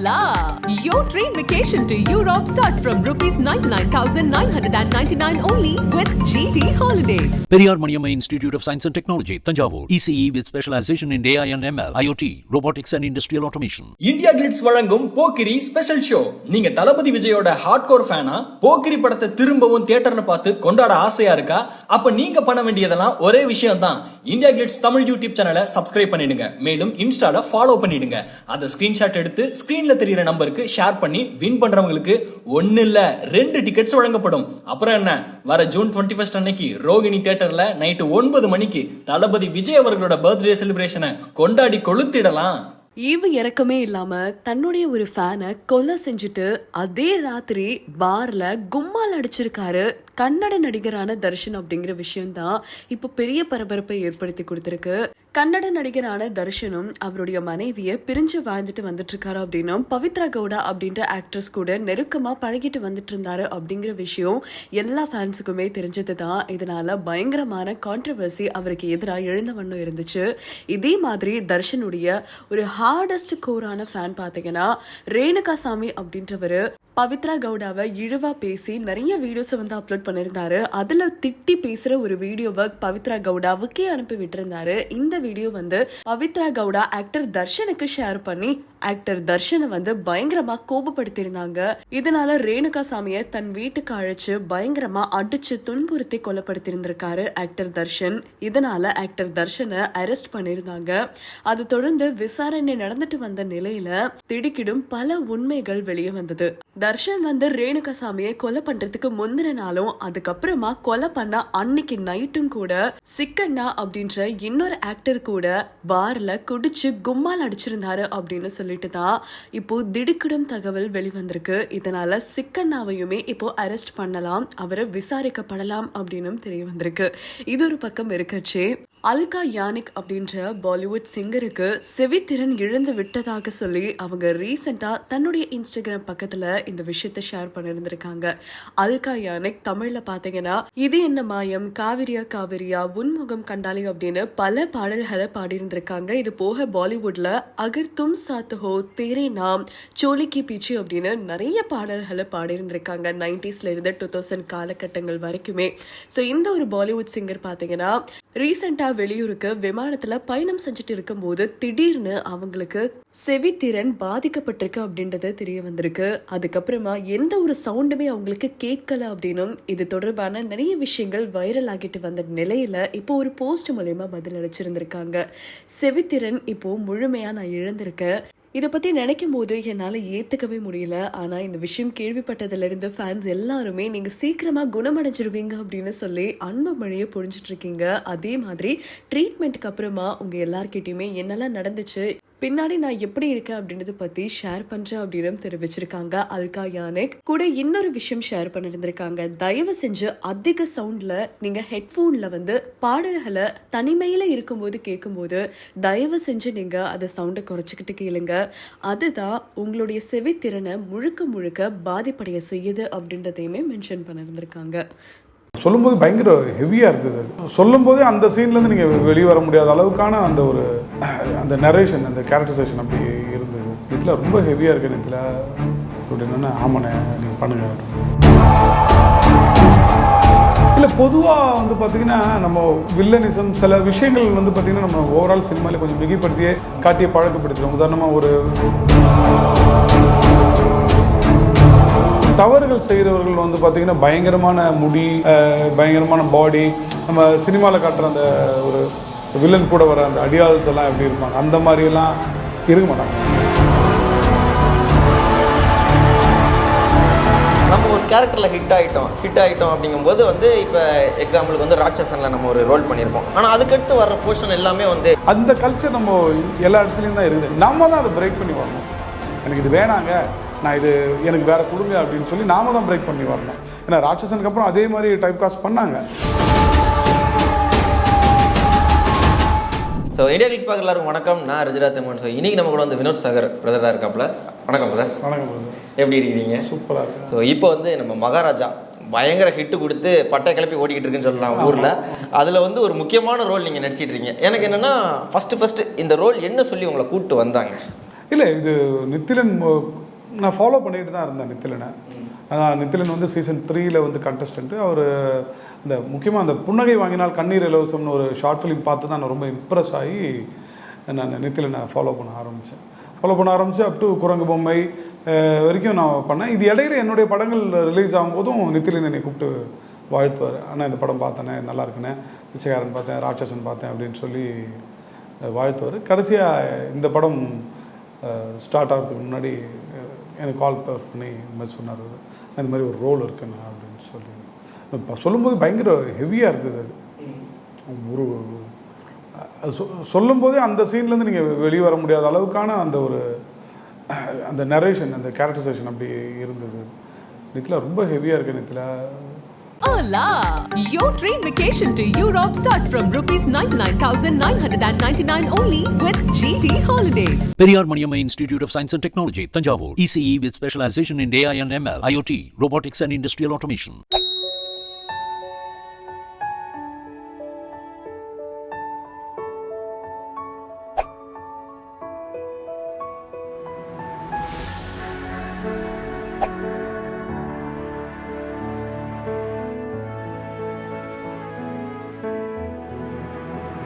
la! Your train vacation to Europe starts from rupees 99,999 only with GT Holidays. Periyar Maniamma Institute of Science and Technology, Tanjavur. ECE with specialization in AI and ML, IoT, robotics and industrial automation. India Glitz வழங்கும் Pokkiri special show நீங்க தளபதி விஜயோட hardcore ஃபேனா போக்கிரி படத்தை திரும்பவும் தியேட்டர்ல பார்த்து கொண்டாட ஆசையா இருக்கா அப்ப நீங்க பண்ண வேண்டியதெல்லாம் ஒரே விஷயம் தான் இந்தியா கிளிட்ஸ் தமிழ் யூடியூப் சேனலை சப்ஸ்கிரைப் பண்ணிடுங்க. மேலும் இன்ஸ்டால ஃபாலோ பண்ணிடுங்க. அதை ஸ்கிரீன்ஷாட் எடுத்து ஸ்கிரீன்ல தெரியிற நம்பருக்கு ஷேர் பண்ணி வின் பண்றவங்களுக்கு ஒன்னு இல்ல ரெண்டு டிக்கெட்ஸ் வழங்கப்படும். அப்புறம் என்ன? வர ஜூன் டுவெண்ட்டி ஃபர்ஸ்ட் அன்னைக்கு ரோகிணி தேட்டர்ல நைட்டு ஒன்பது மணிக்கு தளபதி விஜய் அவர்களோட பர்த்டே செலிப்ரேஷனை கொண்டாடி கொளுத்திடலாம். ஈவு இறக்கமே இல்லாம தன்னுடைய ஒரு ஃபேனை கொலை செஞ்சுட்டு அதே ராத்திரி பார்ல கும்மால் அடிச்சிருக்காரு கன்னட நடிகரான தர்ஷன் அப்படிங்கிற விஷயம் தான் இப்போ பெரிய பரபரப்பை ஏற்படுத்தி கொடுத்துருக்கு. கன்னட நடிகரான தர்ஷனும் அவருடைய மனைவியை பிரிஞ்சு வாழ்ந்துட்டு வந்துட்டு இருக்காரு அப்படின்னும் பவித்ரா கவுடா அப்படின்ற ஆக்ட்ரஸ் கூட நெருக்கமா பழகிட்டு வந்துட்டு இருந்தாரு அப்படிங்கிற விஷயம் எல்லா ஃபேன்ஸுக்குமே தெரிஞ்சது தான். இதனால பயங்கரமான கான்ட்ரவர்சி அவருக்கு எதிராக எழுந்த வண்ணம் இருந்துச்சு. இதே மாதிரி தர்ஷனுடைய ஒரு ஹார்டஸ்ட் கோரான ஃபேன் பார்த்தீங்கன்னா ரேணுகா சாமி அப்படின்றவர் பவித்ரா கவுடாவை இழுவா பேசி நிறைய வீடியோஸை வந்து அப்லோட் பண்ணியிருந்தாரு அதுல திட்டி பேசுற ஒரு வீடியோ ஒர்க் பவித்ரா கவுடாவுக்கே அனுப்பி விட்டிருந்தாரு. இந்த வீடியோ வந்து பவித்ரா கவுடா ஆக்டர் தர்ஷனுக்கு ஷேர் பண்ணி ஆக்டர் தர்ஷனை வந்து பயங்கரமா கோபப்படுத்தியிருந்தாங்க. இதனால ரேணுகா சாமியை தன் வீட்டுக்கு அழைச்சு பயங்கரமா அடிச்சு துன்புறுத்தி கொல்லப்படுத்தியிருந்திருக்காரு ஆக்டர் தர்ஷன். இதனால ஆக்டர் தர்ஷனை அரெஸ்ட் பண்ணியிருந்தாங்க. அது தொடர்ந்து விசாரணை நடந்துட்டு வந்த நிலையில திடுக்கிடும் பல உண்மைகள் வெளியே வந்தது. தர்ஷன் வந்து ரேணுகா சாமியை கொலை பண்றதுக்கு முந்தின நாளும் அதுக்கப்புறமா கொலை பண்ண அன்னைக்கு நைட்டும் கூட சிக்கண்ணா அப்படின்ற இன்னொரு ஆக்டர் கூட பார்ல குடிச்சு கும்மால் அடிச்சிருந்தாரு அப்படின்னு சொல்லிட்டு தான் இப்போ திடுக்கிடும் தகவல் வெளிவந்திருக்கு. இதனால சிக்கண்ணாவையுமே இப்போ அரெஸ்ட் பண்ணலாம் அவரை விசாரிக்கப்படலாம் அப்படின்னும் தெரிய வந்திருக்கு இது ஒரு பக்கம் இருக்கச்சே. அல்கா யானிக் அப்படின்ற பாலிவுட் சிங்கருக்கு செவித்திறன் இழந்து விட்டதாக சொல்லி அவங்க ரீசெண்டாக தன்னுடைய இன்ஸ்டாகிராம் பக்கத்துல இந்த விஷயத்தை ஷேர் பண்ணியிருந்திருக்காங்க அல்கா யானிக் தமிழில் பார்த்தீங்கன்னா இது என்ன மாயம்? காவிரியா காவிரியா? உன்முகம் கண்டாலி அப்படின்னு பல பாடல்களை பாடியிருந்திருக்காங்க. இது போக பாலிவுட்ல அகர் தும் சாத் ஹோ தேரே நாம் சோலிக்கி பீச்சு அப்படின்னு நிறைய பாடல்களை பாடியிருந்திருக்காங்க. நைன்டிஸ்ல இருந்து டூ தௌசண்ட் காலகட்டங்கள் வரைக்குமே. ஸோ இந்த ஒரு பாலிவுட் சிங்கர் பார்த்தீங்கன்னா ரீசெண்டாக வெளியூருக்கு விமானத்தில் பயணம் செஞ்சுட்டு இருக்கும்போது திடீர்னு அவங்களுக்கு செவித்திறன் பாதிக்கப்பட்டிருக்கு அப்படின்றது தெரிய வந்திருக்கு. அதுக்கப்புறமா எந்த ஒரு சவுண்டுமே அவங்களுக்கு கேட்கல அப்படின்னும் இது தொடர்பான நிறைய விஷயங்கள் வைரல் ஆகிட்டு வந்த நிலையில இப்போ ஒரு போஸ்ட் மூலயமா பதில் அளிச்சிருந்திருக்காங்க. செவித்திறன் இப்போ முழுமையா நான் இழந்திருக்கேன். இதை பற்றி நினைக்கும் போது என்னால் ஏற்றுக்கவே முடியல. ஆனால் இந்த விஷயம் கேள்விப்பட்டதுலேருந்து ஃபேன்ஸ் எல்லாருமே நீங்கள் சீக்கிரமாக குணமடைஞ்சிருவீங்க அப்படின்னு சொல்லி அன்பு மழையை பொழிஞ்சிட்டு இருக்கீங்க. அதே மாதிரி ட்ரீட்மெண்ட்டுக்கு அப்புறமா உங்கள் எல்லார்கிட்டையுமே என்னெல்லாம் நடந்துச்சு? பின்னாடி நான் எப்படி இருக்கேன் அப்படின்றத பத்தி ஷேர் பண்றேன் அப்படின்னு தெரிவிச்சிருக்காங்க அல்கா யானிக். கூட இன்னொரு விஷயம் ஷேர் பண்ணிருந்திருக்காங்க. தயவு செஞ்சு அதிக சவுண்ட்ல நீங்க ஹெட்ஃபோன்ல வந்து பாடல்களை தனிமையில இருக்கும்போது கேட்கும்போது தயவு செஞ்சு நீங்க அதை சவுண்டை குறைச்சிக்கிட்டு கேளுங்க. அதுதான் உங்களுடைய செவித்திறனை முழுக்க முழுக்க பாதிப்படைய செய்யுது அப்படின்றதையுமே மென்ஷன் பண்ணிருந்திருக்காங்க. சொல்லும்போது பயங்கர ஹெவியாக இருந்தது சொல்லும்போதே அந்த சீன்லேருந்து நீங்கள் வெளியே வர முடியாத அளவுக்கான அந்த ஒரு அந்த நரேஷன் அந்த கேரக்டரைசேஷன் அப்படி இருந்தது. இதில் ரொம்ப ஹெவியாக இருக்கு இதில் அப்படின்னா ஆமாண்ணே நீங்கள் பண்ணுங்க. இல்லை பொதுவாக வந்து பார்த்தீங்கன்னா நம்ம வில்லனிசம் சில விஷயங்கள் வந்து பார்த்தீங்கன்னா நம்ம ஓவரால் சினிமாவில் கொஞ்சம் மிகைப்படுத்தியே காட்டியை பழக்கப்படுத்துகிறோம் உதாரணமாக ஒரு தவறுகள் செய்கிறவர்கள் வந்து பார்த்தீங்கன்னா பயங்கரமான முடி பயங்கரமான பாடி நம்ம சினிமாவில் காட்டுற அந்த ஒரு வில்லன் கூட வர அந்த அடியாள்ஸ் எல்லாம் எப்படி இருப்பாங்க? அந்த மாதிரியெல்லாம் இருக்க மாட்டாங்க. நம்ம ஒரு கேரக்டரில் ஹிட் ஆகிட்டோம் ஹிட் ஆகிட்டோம் அப்படிங்கும்போது வந்து இப்போ எக்ஸாம்பிளுக்கு வந்து ராட்சசனில் நம்ம ஒரு ரோல் பண்ணியிருப்போம். ஆனால் அதுக்கடுத்து வர்ற போர்ஷன் எல்லாமே வந்து அந்த கல்ச்சர் நம்ம எல்லா இடத்துலையும் தான் இருக்குது நம்ம தான் அதை பிரேக் பண்ணி வரணும் எனக்கு இது வேணாங்க. நான் இது எனக்கு வேற கொடுங்க அப்படின்னு சொல்லி நாம தான் பிரேக் பண்ணி வரணும். ஏன்னா ராட்சசனுக்கு அப்புறம் அதே மாதிரி டைப் காஸ்ட் பண்ணாங்க. ஸோ இந்தியா கிளிக்ஸ் பார்க்க எல்லாருக்கும் வணக்கம். நான் ரஜிரா திம்மன் ஸோ இன்னைக்கு நம்ம கூட வந்து வினோத் சாகர் பிரதர் தான் இருக்காப்புல. வணக்கம் பிரதர் வணக்கம். எப்படி இருக்கிறீங்க சூப்பரா இருக்கு ஸோ இப்போ வந்து நம்ம மகாராஜா பயங்கர ஹிட்டு கொடுத்து பட்டை கிளப்பி ஓடிக்கிட்டு இருக்குன்னு சொல்லலாம் ஊரில். அதில் வந்து ஒரு முக்கியமான ரோல் நீங்கள் நடிச்சிட்டு இருக்கீங்க. எனக்கு என்னென்னா ஃபஸ்ட்டு ஃபஸ்ட்டு இந்த ரோல் என்ன சொல்லி உங்களை கூப்பிட்டு வந்தாங்க? இல்லை இது நித்திலன் நான் ஃபாலோ பண்ணிட்டு தான் இருந்தேன் நித்திலனை அதான் நித்திலன் வந்து சீசன் த்ரீயில் வந்து கண்டஸ்டன்ட்டு அவர் அந்த முக்கியமாக அந்த புன்னகை வாங்கினால் கண்ணீர் இலவசம்னு ஒரு ஷார்ட் ஃபிலிம் பார்த்து தான் நான் ரொம்ப இம்ப்ரெஸ் ஆகி நான் நித்திலனை ஃபாலோ பண்ண ஆரம்பித்தேன் ஃபாலோ பண்ண ஆரம்பித்து அப் டு குரங்கு பொம்மை வரைக்கும் நான் பண்ணேன். இது இடையில என்னுடைய படங்கள் ரிலீஸ் ஆகும்போதும் நித்திலன் என்னை கூப்பிட்டு வாழ்த்துவார். அண்ணா இந்த படம் பார்த்தேனே நல்லா இருக்குண்ணே பிச்சைக்காரன் பார்த்தேன் ராட்சசன் பார்த்தேன் அப்படின்னு சொல்லி வாழ்த்துவார். கடைசியாக இந்த படம் ஸ்டார்ட் ஆகிறதுக்கு முன்னாடி எனக்கு கால் பண்ணி இந்த மாதிரி சொன்னார். அந்த மாதிரி ஒரு ரோல் இருக்குண்ணா அப்படின்னு சொல்லி. இப்போ சொல்லும்போது பயங்கர ஹெவியாக இருந்தது அது. ஒரு அது சொ சொல்லும்போதே அந்த சீன்லேருந்து நீங்கள் வெளியே வர முடியாத அளவுக்கான அந்த ஒரு அந்த நரேஷன் அந்த கேரக்டரைசேஷன் அப்படி இருந்தது. நித்திலா ரொம்ப ஹெவியாக இருக்கு Nithila. Hola! Your train vacation to Europe starts from rupees 99,999 only with GT Holidays. Periyar Maniamma Institute of Science and Technology, Tanjavur. ECE with specialization in AI and ML, IoT, robotics and industrial automation.